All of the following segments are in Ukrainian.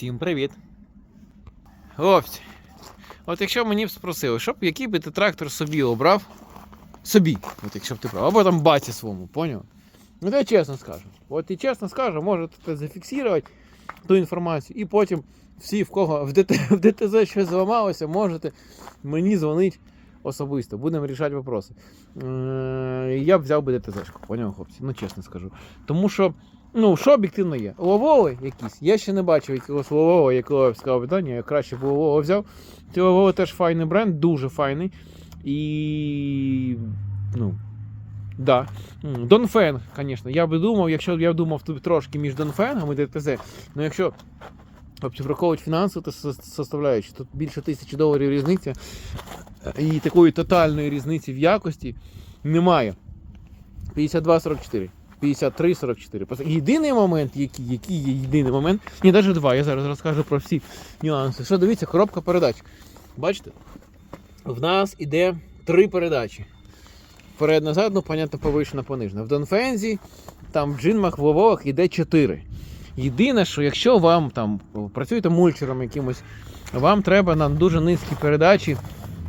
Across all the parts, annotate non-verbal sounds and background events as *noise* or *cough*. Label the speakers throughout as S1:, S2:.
S1: Всім привіт. Хлопці. От якщо мені б спросили, щоб який би ти трактор собі обрав, собі, от якщо б ти брав, або там баті своєму, поняв? Ну, я чесно скажу. От і чесно скажу, можете зафіксувати ту інформацію, і потім всі, в кого в, ДТ, *laughs* в ДТЗ щось зламалося, можете мені дзвонити особисто. Будемо рішати вопроси. Е, Я б взяв би ДТЗ-шку, поняв, хлопці? Ну, чесно скажу. Тому що, ну, що об'єктивно є? Ловоли якісь. Я ще не бачив якогось ловового, якого я б сказав, «Да, ні, я краще б ловового взяв. Це ловово теж файний бренд, дуже файний. І. Ну. Да. Донфен, звісно. Я би думав, якщо б я думав тут трошки між Донфенгом і ДТЗ, ну якщо тобто, враховувати фінансову та со- составляючу, тут більше тисячі доларів різниця, і такої тотальної різниці в якості немає. 52-44. 53-44. Єдиний момент, який, який є єдиний момент, ні, навіть два, я зараз розкажу про всі нюанси. Що дивіться, коробка передач. Бачите? В нас іде три передачі. Вперед-назад, ну, понятно, повишена, понижена. В Донфензі, там в джинмах, в Вововах іде 4. Єдине, що якщо вам там працюєте мульчером якимось, вам треба на дуже низькі передачі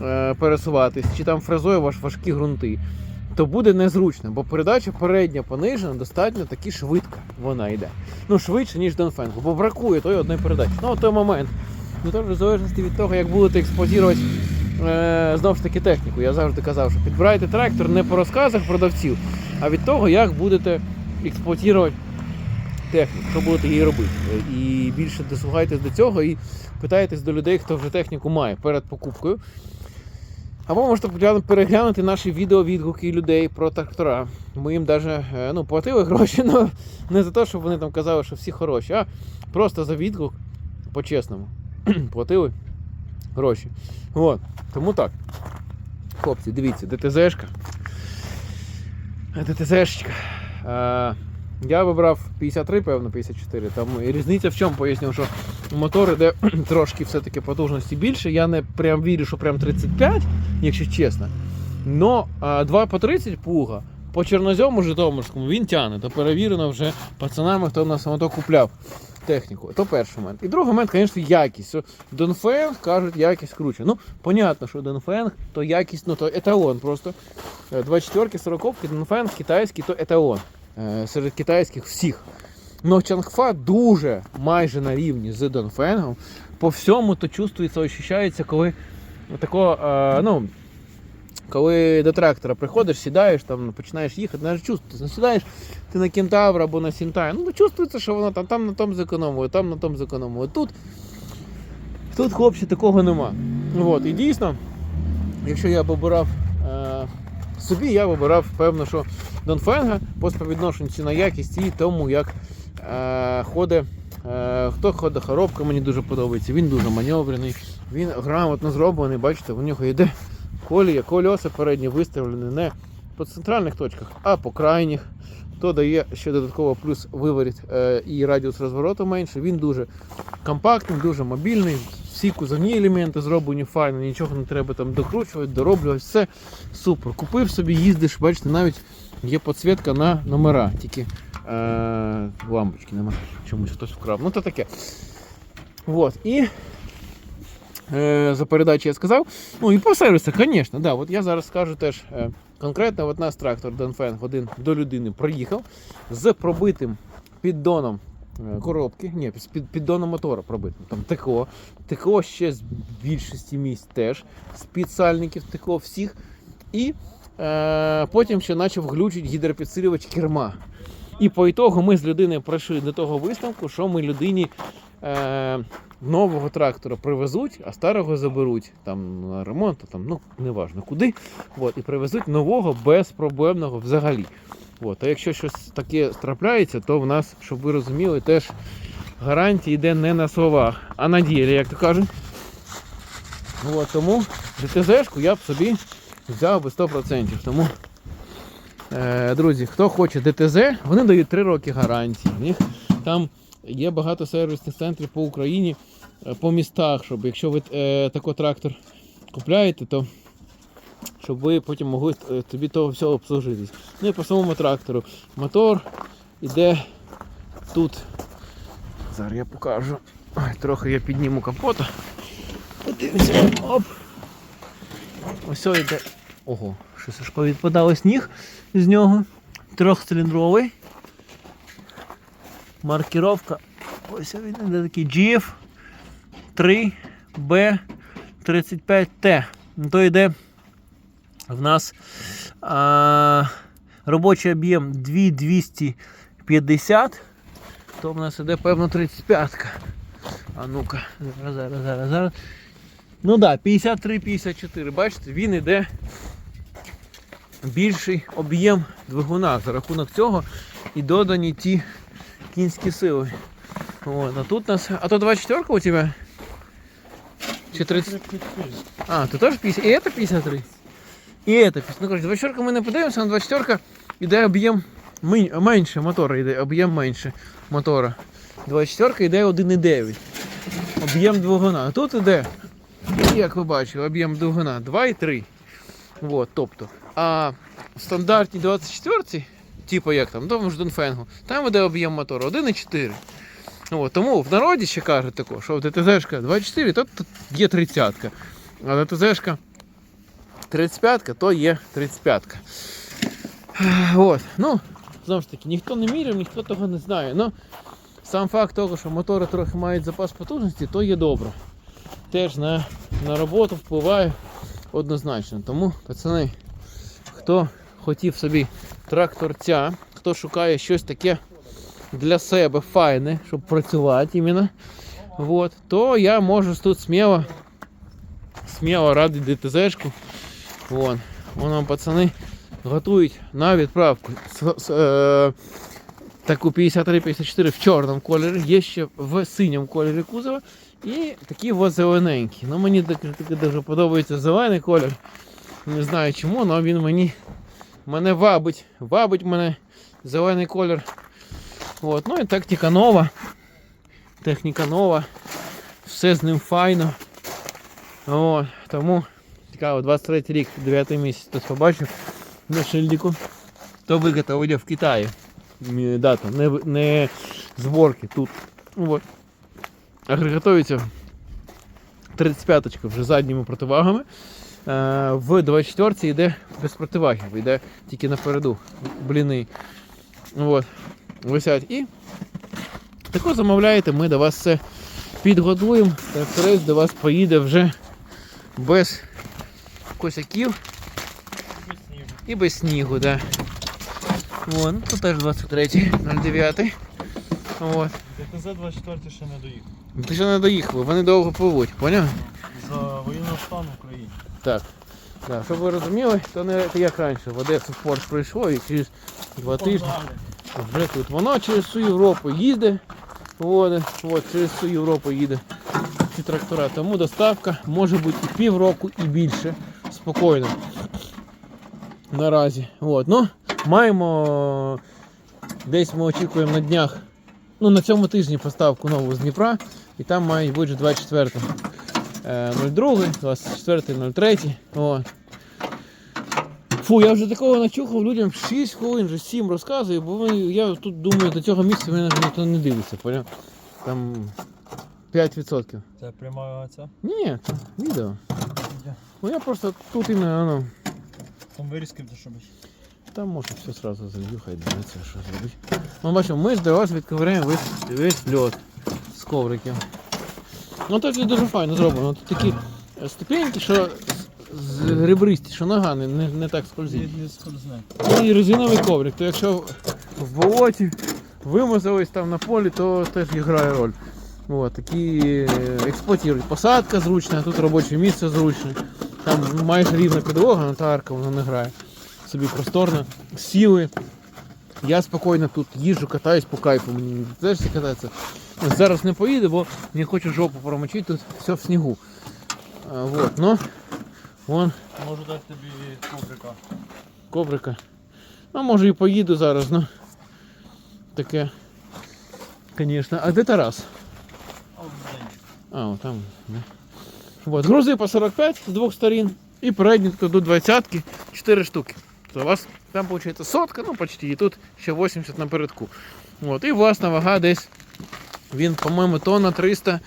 S1: е, пересуватись, чи там фрезою ваш важкі ґрунти, то буде незручно, бо передача передня понижена достатньо таки швидко вона йде. Ну, швидше, ніж Донфенг, бо бракує тої одної передачі. Ну, той момент. Ну, теж в залежності від того, як будете експозувати е, знову ж таки техніку. Я завжди казав, що підбирайте трактор не по розказах продавців, а від того, як будете експлуатувати техніку, що будете її робити. Е, І більше дослухайтесь до цього і питайтесь до людей, хто вже техніку має перед покупкою. Або можете переглянути наші відеовідгуки людей про трактора. Ми їм навіть ну, платили гроші, але *laughs* не за те, щоб вони там казали, що всі хороші, а просто за відгук по-чесному. *clears throat* платили гроші. От. Тому так. Хлопці, дивіться, ДТЗшка. ДТЗшечка. Е, я вибрав 53, певно, 54. Там і різниця в чому поясню, що мотор іде *clears throat* трошки все-таки потужності більше. Я не прям вірю, що прям 35, якщо чесно. Но 2 по 30 плуга по чорнозьому Житомирському він тягне. То перевірено вже пацанами, хто в нас мотор купляв техніку. То перший момент. І другий момент, звісно, якість. Донфенг кажуть, якість круче. Ну, понятно, що Донфенг то якість, ну то еталон просто. 24 40 Донфенг китайський, то еталон. Е, Серед китайських всіх. Но Чангфа дуже майже на рівні з Донфенгом. По всьому то чувствується, ощущається, коли такого, е, ну, коли до трактора приходиш, сідаєш, там починаєш їхати, навіть чувствується. Ну, сідаєш ти на кентавра або на сінтай, ну чувствується, що воно там, там на тому зекономує, там на тому зекономує. Тут, тут хлопці, такого нема. От, і дійсно, якщо я б обирав е, собі, я б обирав, певно, що Донфенга по співвідношенню ціна якість і тому, як е, ходить. Е, хто ходить коробка, мені дуже подобається. Він дуже маневрений, він грамотно зроблений, бачите, в нього йде колія, кольоса передні виставлені не по центральних точках, а по крайніх. То дає ще додатково плюс виворіт е, і радіус розвороту менше. Він дуже компактний, дуже мобільний. Всі кузовні елементи зроблені файно, нічого не треба там докручувати, дороблювати. Все супер. Купив собі, їздиш, бачите, навіть є підсвітка на номера, тільки е, лампочки немає. Чомусь хтось вкрав. Ну то таке. Вот. І е, за передачі я сказав. Ну і по сервісах, звісно, да. От я зараз скажу теж е, конкретно, от нас трактор Донфенг один до людини приїхав з пробитим піддоном коробки, ні, під, піддоном мотора пробитим. Там ТКО. ТКО ще з більшості місць теж, з підсальників ТКО всіх. І е, потім ще почав глючити гідропідсилювач керма. І по ітогу ми з людиною прийшли до того висновку, що ми людині е, нового трактора привезуть, а старого заберуть там на ремонт, там, ну неважно куди. От, і привезуть нового безпроблемного взагалі. От, а якщо щось таке трапляється, то в нас, щоб ви розуміли, теж гарантія йде не на словах, а на ділі, як то кажуть. От, тому ДТЗ-шку я б собі взяв би 100%. Тому, друзі, хто хоче ДТЗ, вони дають 3 роки гарантії. У них там є багато сервісних центрів по Україні, е, по містах, щоб якщо ви е, такий трактор купляєте, то щоб ви потім могли е, тобі того всього обслужитись. Ну і по самому трактору. Мотор іде тут. Зараз я покажу. Ой, трохи я підніму капота. Оп. Ось йде. Ого, щось аж повідпадало сніг з нього. Трьохциліндровий. Маркіровка. Ось він іде такий GF 3 B 35T. Ну, То йде в нас а, робочий об'єм 2250, то в нас іде певно 35-ка. А ну-ка, зараз, зараз, зараз. Ну так, да, 53-54. Бачите, він іде більший об'єм двигуна. За рахунок цього і додані ті кінські сили. От, а тут у нас. А то 24 у тебе? Чи 30? А, ты тоже 50? И это 53? І это 50. Ну, короче, 24 ми не подивимося, на 24 йде об'єм ми- менше мотора, йде об'єм менше мотора. 24 йде 1,9. Об'єм двигуна. А тут іде, як ви бачили, об'єм двигуна 2,3. Вот, тобто. а стандартній 24 типу як там, тому ж Донфенгу, там іде об'єм мотора 1,4. От, тому в народі ще кажуть тако, що ДТЗшка 24, то, є 30. А ДТЗшка 35, то є 35. От, ну, знову ж таки, ніхто не міряв, ніхто того не знає. Ну, сам факт того, що мотори трохи мають запас потужності, то є добре. Теж на, на роботу впливає однозначно. Тому, пацани, хто хотів собі тракторця, хто шукає щось таке для себе файне, щоб працювати іменно, вот, то я можу тут сміло, сміло радити ДТЗшку. Вон, вон вам пацани готують на відправку. Е, таку 53-54 в чорному кольорі, є ще в синьому кольорі кузова. І такі от зелененькі. Ну, мені дуже подобається зелений колір. Не знаю чому, але він мені мене вабить. Вабить мене зелений колір. От, ну і техніка нова. Техніка нова. Все з ним файно. От, тому цікаво, 23 рік, 9 місяць хтось побачив на шильдику. То виготовлення в Китаї. Дата, не, не зборки тут. От. Агрегатується 35-ка вже задніми противагами. Е, В 24-й йде без противагів, йде тільки напереду. Бліни. От висять. І тако замовляєте, ми до вас це підготуємо. Тракторець до вас поїде вже без косяків і без снігу. Да. О, ну, тут теж 23 09. От.
S2: ДТЗ 24 ще не доїхав.
S1: Ти ще не доїхав, вони довго пливуть, поняв?
S2: За воєнного стану в Україні.
S1: Так. Да, щоб ви розуміли, то не як раніше. В Одесу в порт прийшло і через два тижні. Вже тут воно через всю Європу їде. От, от, через всю Європу їде ці трактора. Тому доставка може бути і півроку, і більше. Спокійно. Наразі. От, ну, маємо. Десь ми очікуємо на днях. Ну, на цьому тижні поставку нову з Дніпра. І там мають бути 24 е, 02, 24, 03. От. Фу, я вже такого начухав людям 6 хвилин, вже 7 розказую, бо я тут думаю, до цього місця мене ніхто не дивиться, поняв? Там 5%.
S2: Це пряма ця.
S1: Ні, це відео.
S2: Де?
S1: Ну я просто тут і на, ну,
S2: Там вирізки що бачиш.
S1: там можна все одразу залью, хай дивиться, що зробить. Ну бачимо, ми для вас відковиряємо весь, весь льот з ковриків. Ну тут дуже файно зроблено. Тут такі е, ступеньки, що з- ребристі, що нога не, не, не так скользить.
S2: Не скользне.
S1: І резиновий коврик, то якщо в болоті вимазались там на полі, то теж грає роль. От, такі е, експлуатують. Посадка зручна, тут робоче місце зручне. Там майже рівна підлога, на та арка воно не грає. Собі просторно. Сіли. Я спокійно тут їжджу, катаюсь по кайфу. Мені теж це кататися. Зараз не поїду, бо не хочу жопу промочити, тут все в снігу. А, вот, ну, вон
S2: Можу дати тобі коврика.
S1: коврика. Ну, може і поїду зараз, ну. Таке. Звісно. А де Тарас?
S2: А
S1: о, там. Да. Вот. Грузи по 45 з двох сторін. І передні до 20 4 штуки. У вас там виходить сотка, ну почти, і тут ще 80 напередку. От. І власна вага десь Він, по-моєму, тонна 300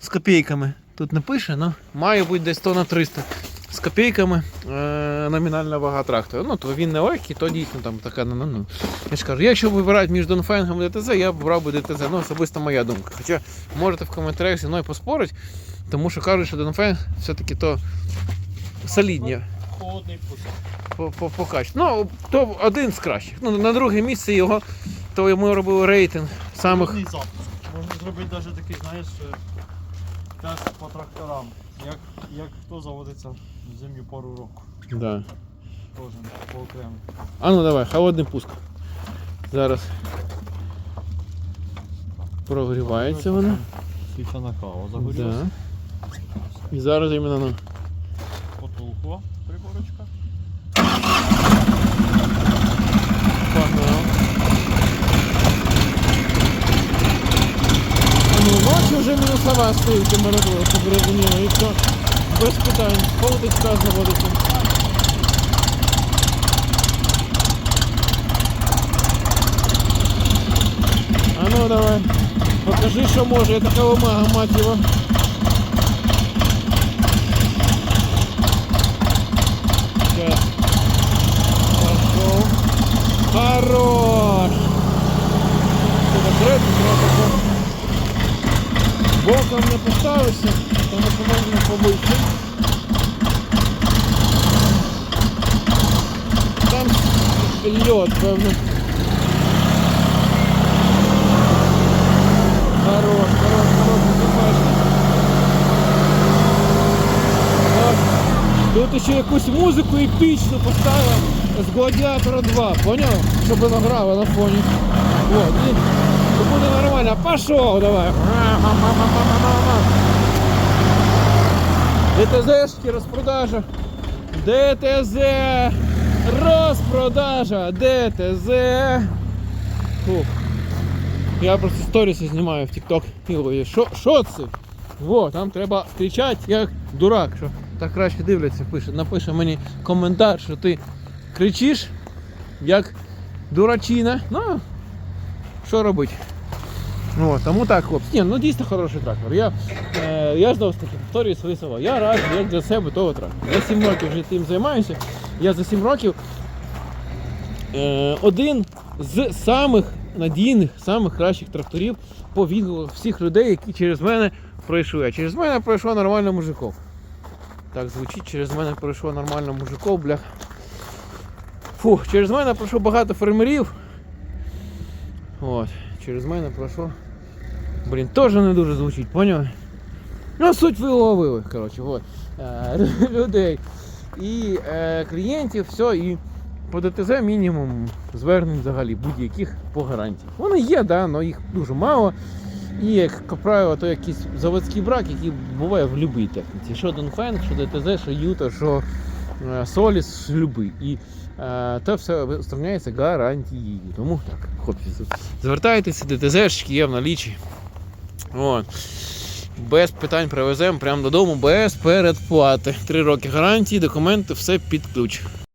S1: з копійками. Тут не пише, але має бути десь тонна 300 з копійками е, номінальна вага трактора. Ну, то він не легкий, то дійсно там така, ну, ну, ну. Я ж кажу, якщо вибирати між Донфенгом і ДТЗ, я б брав би ДТЗ. Ну, особисто моя думка. Хоча можете в коментарях зі мною поспорити, тому що кажуть, що Донфенг все-таки то солідні По качеству. Ну, то один з кращих. Ну, на друге місце його, то ми робили рейтинг самих.
S2: Запуск. Можна зробити навіть такий, знаєш, е, тест по тракторам. Як, як хто заводиться в зимню пору року.
S1: Да.
S2: Кожен по окремо.
S1: А ну давай, холодний пуск. Зараз прогрівається воно.
S2: Свічана кава
S1: Да. І зараз іменно ну.
S2: Потолкова приборочка.
S1: Ну, бачу, вже мінусова стоїть температура, щоб розуміли. І все, без питань, полтичка заводиться. А ну давай, покажи, що може, така вимага, мать його. Хорош! Боком не поставився, тому що можна побити. Там льот, певно. Хорош, хорош, хорош. От. Тут ще якусь музику епічну поставив з Гладіатора 2, поняв? Щоб воно грало на фоні. Вот, і буде нормально. Пошов, давай. ДТЗшки розпродажа. ДТЗ. Розпродажа. ДТЗ. Фух. Я просто сторіси знімаю в TikTok. І що це? Во, там треба кричати як дурак, що так краще дивляться, пише. Напише мені коментар, що ти кричиш як дурачина. Ну, що робити? От, тому так, хлопці. Ні, ну дійсно хороший трактор. Я, е, я знову ж таки повторюю свої слова. Я радий як для себе того трактора. Я 7 років вже тим займаюся. Я за 7 років е, один з самих надійних, самих кращих тракторів по відгуках всіх людей, які через мене пройшли. А через мене пройшло нормально мужиков. Так звучить, через мене пройшло нормально мужиков, бля. Фух, через мене пройшло багато фермерів. От, через мене пройшло. Блін, теж не дуже звучить, поняли? Ну, суть ви уловили, коротше, от. Е, *laughs* людей і е, клієнтів, все, і по ДТЗ мінімум звернень взагалі будь-яких по гарантії. Вони є, да, але їх дуже мало. І як правило, то якийсь заводський брак, який буває в будь-якій техніці. Що Донфенг, що ДТЗ, що Юта, що е, Соліс, любий. І е, це все устраняється гарантією. Тому так, хлопці, звертайтеся, ДТЗшки є в налічі. От. Без питань привеземо прямо додому, без передплати. Три роки гарантії, документи, все під ключ.